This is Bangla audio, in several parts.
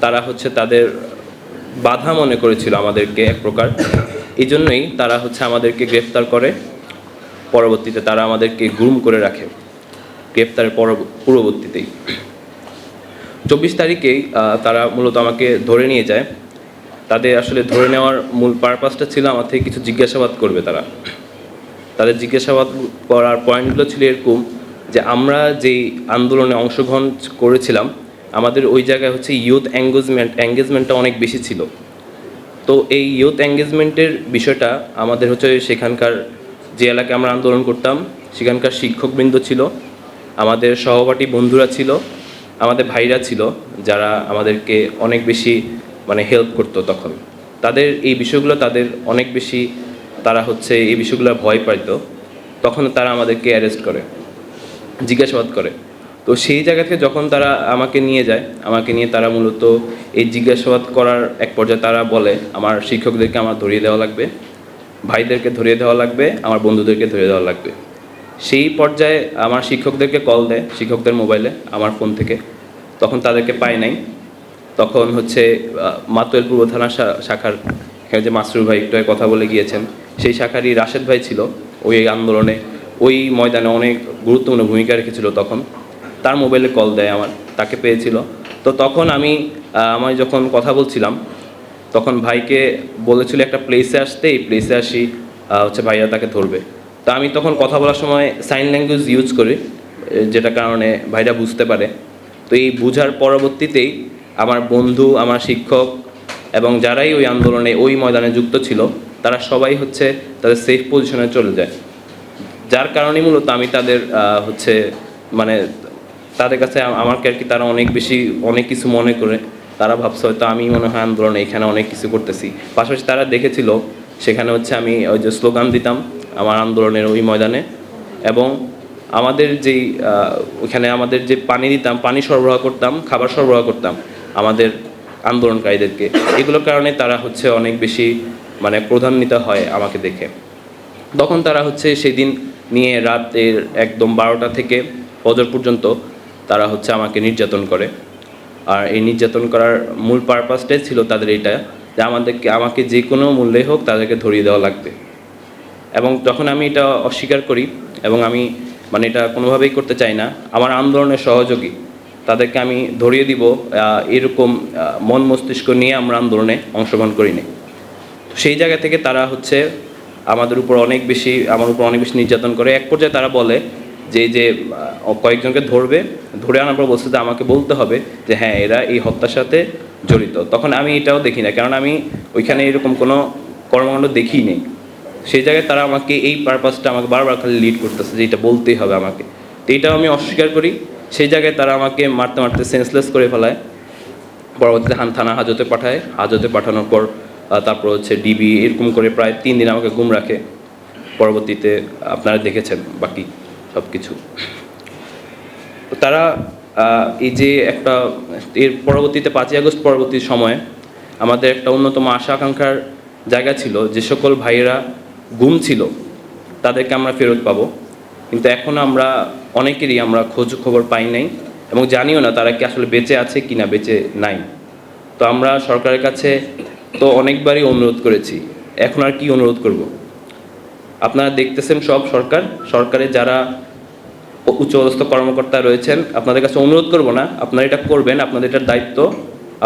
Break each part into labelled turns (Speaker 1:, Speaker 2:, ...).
Speaker 1: তারা হচ্ছে তাদের বাধা মনে করেছিল আমাদেরকে এক প্রকার। এই জন্যই তারা হচ্ছে আমাদেরকে গ্রেফতার করে। পরবর্তীতে তারা আমাদেরকে গ্রুম করে রাখে। গ্রেফতারের পরব- পূর্ববর্তীতেই। চব্বিশ তারিখেই তারা মূলত আমাকে ধরে নিয়ে যায়। তাদের আসলে ধরে নেওয়ার মূল পারপাসটা ছিল আমার থেকে কিছু জিজ্ঞাসাবাদ করবে তারা। তাদের জিজ্ঞাসাবাদ করার পয়েন্টগুলো ছিল এরকম যে, আমরা যেই আন্দোলনে অংশগ্রহণ করেছিলাম আমাদের ওই জায়গায় হচ্ছে ইউথ এঙ্গেজমেন্ট এঙ্গেজমেন্টটা অনেক বেশি ছিল। তো এই ইউথ এঙ্গেজমেন্টের বিষয়টা আমাদের হচ্ছে সেখানকার যে এলাকায় আমরা আন্দোলন করতাম, সেখানকার শিক্ষকবৃন্দ ছিল, আমাদের সহপাঠী বন্ধুরা ছিল, আমাদের ভাইরা ছিল, যারা আমাদেরকে অনেক বেশি মানে হেল্প করতো তখন। তাদের এই বিষয়গুলো তাদের অনেক বেশি তারা হচ্ছে এই বিষয়গুলো ভয় পাইতো। তখন তারা আমাদেরকে অ্যারেস্ট করে, জিজ্ঞাসাবাদ করে। তো সেই জায়গা থেকে যখন তারা আমাকে নিয়ে যায়, আমাকে নিয়ে তারা মূলত এই জিজ্ঞাসাবাদ করার এক পর্যায়ে তারা বলে, আমার শিক্ষকদেরকে আমার ধরিয়ে দেওয়া লাগবে, ভাইদেরকে ধরিয়ে দেওয়া লাগবে, আমার বন্ধুদেরকে ধরিয়ে দেওয়া লাগবে। সেই পর্যায়ে আমার শিক্ষকদেরকে কল দেয়, শিক্ষকদের মোবাইলে, আমার ফোন থেকে। তখন তাদেরকে পাই নাই। তখন হচ্ছে মাতুয়েল পূর্ব থানা শাখার যে মাসরুর ভাই একটু কথা বলে গিয়েছেন, সেই শাখারই রাশেদ ভাই ছিল। ওই আন্দোলনে, ওই ময়দানে অনেক গুরুত্বপূর্ণ ভূমিকা রেখেছিল তখন। তার মোবাইলে কল দেয় আমার তাকে পেয়েছিল। তো তখন আমি আহ, আমি যখন কথা বলছিলাম তখন ভাইকে বলেছিল একটা প্লেসে আসতে এই প্লেসে আসি হচ্ছে ভাইয়া তাকে ধরবে। তো আমি তখন কথা বলার সময় সাইন ল্যাঙ্গুয়েজ ইউজ করি যেটা কারণে ভাইরা বুঝতে পারে। তো এই বুঝার পরবর্তীতেই আমার বন্ধু আমার শিক্ষক এবং যারাই ওই আন্দোলনে ওই ময়দানে যুক্ত ছিল তারা সবাই হচ্ছে তাদের সেফ পজিশনে চলে যায়। যার কারণে মূলত আমি তাদের হচ্ছে মানে তাদের কাছে আমাকে আর কি তারা অনেক বেশি অনেক কিছু মনে করে। তারা ভাবছে হয়তো আমি মনে হয় আন্দোলনে এখানে অনেক কিছু করতেছি। পাশাপাশি তারা দেখেছিল সেখানে হচ্ছে আমি ওই যে স্লোগান দিতাম আমার আন্দোলনের ওই ময়দানে। এবং আমাদের যেই আহ, ওইখানে আমাদের যে পানি দিতাম পানি সরবরাহ করতাম খাবার সরবরাহ করতাম আমাদের আন্দোলনকারীদেরকে। এগুলোর কারণে তারা হচ্ছে অনেক বেশি মানে প্রধান্বিত হয় আমাকে দেখে। তখন তারা হচ্ছে সেদিন নিয়ে রাতের একদম বারোটা থেকে ফজর পর্যন্ত তারা হচ্ছে আমাকে নির্যাতন করে। আর এই নির্যাতন করার মূল পারপাসটাই ছিল তাদের এটা যে আমাদেরকে, আমাকে যে কোনো মূল্যে হোক তাদেরকে ধরিয়ে দেওয়া লাগবে। এবং যখন আমি এটা অস্বীকার করি এবং আমি মানে এটা কোনোভাবেই করতে চাই না, আমার আন্দোলনের সহযোগী, তাদেরকে আমি ধরিয়ে দিব এরকম মন মস্তিষ্ক নিয়ে আমরা আন্দোলনে অংশগ্রহণ করিনি। তো সেই জায়গা থেকে তারা হচ্ছে আমাদের উপর অনেক বেশি, আমার উপর অনেক বেশি নির্যাতন করে। এক পর্যায়ে তারা বলে যে যে কয়েকজনকে ধরবে, ধরে আনার পর বলছে যে আমাকে বলতে হবে যে হ্যাঁ এরা এই হত্যার সাথে জড়িত। তখন আমি এটাও দেখি না কারণ আমি ওইখানে এরকম কোনো কর্মকাণ্ড দেখি নেই। সেই জায়গায় তারা আমাকে এই পারপাসটা আমাকে বারবার খালি লিড করতেছে যে এটা বলতেই হবে আমাকে। তো এটাও আমি অস্বীকার করি। সেই জায়গায় তারা আমাকে মারতে মারতে সেন্সলেস করে ফেলায়। পরবর্তীতে হান থানা হাজতে পাঠায়। হাজতে পাঠানোর পর তারপর হচ্ছে ডিবি এরকম করে প্রায় তিন দিন আমাকে গুম রাখে। পরবর্তীতে আপনারা দেখেছেন বাকি। সব কিছু তারা এই যে একটা, এর পরবর্তীতে পাঁচই আগস্ট পরবর্তী সময়ে আমাদের একটা অন্যতম আশা আকাঙ্ক্ষার জায়গা ছিল যে সকল ভাইয়েরা গুম ছিল, তাদেরকে আমরা ফেরত পাবো। কিন্তু এখন আমরা, অনেকেরই আমরা খোঁজ খবর পাই নাই এবং জানিও না তারা কি আসলে বেঁচে আছে কি না বেঁচে নাই। তো আমরা সরকারের কাছে তো অনেকবারই অনুরোধ করেছি, এখন আর কি অনুরোধ করব? আপনারা দেখতেছেন সব সরকার। সরকারের যারা উচ্চপদস্থ কর্মকর্তা রয়েছেন, আপনাদের কাছে অনুরোধ করব না। আপনারা এটা করবেন, আপনাদের এটার দায়িত্ব।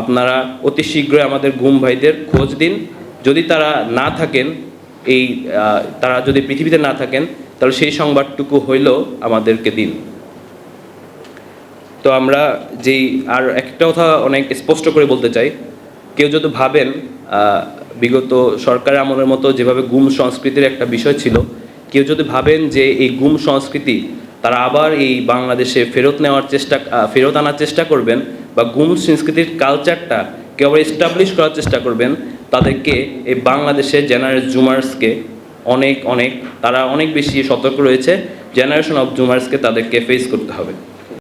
Speaker 1: আপনারা অতি শীঘ্রই আমাদের ঘুম ভাইদের খোঁজ দিন। যদি তারা না থাকেন, এই তারা যদি পৃথিবীতে না থাকেন, তাহলে সেই সংবাদটুকু হইলেও আমাদেরকে দিন। তো আমরা যেই, আর একটা কথা অনেক স্পষ্ট করে বলতে চাই। কেউ যদি ভাবেন বিগত সরকার আমলের মতো যেভাবে গুম সংস্কৃতির একটা বিষয় ছিল, কেউ যদি ভাবেন যে এই গুম সংস্কৃতি তারা আবার এই বাংলাদেশে ফেরত নেওয়ার চেষ্টা ফেরত আনার চেষ্টা করবেন বা গুম সংস্কৃতির কালচারটা কেউ আবার এস্টাবলিশ করার চেষ্টা করবেন, তাদেরকে এই বাংলাদেশের জেনারেল জুমার্সকে অনেক অনেক, তারা অনেক বেশি সতর্ক রয়েছে জেনারেশন অফ জুমার্সকে তাদেরকে ফেস করতে হবে।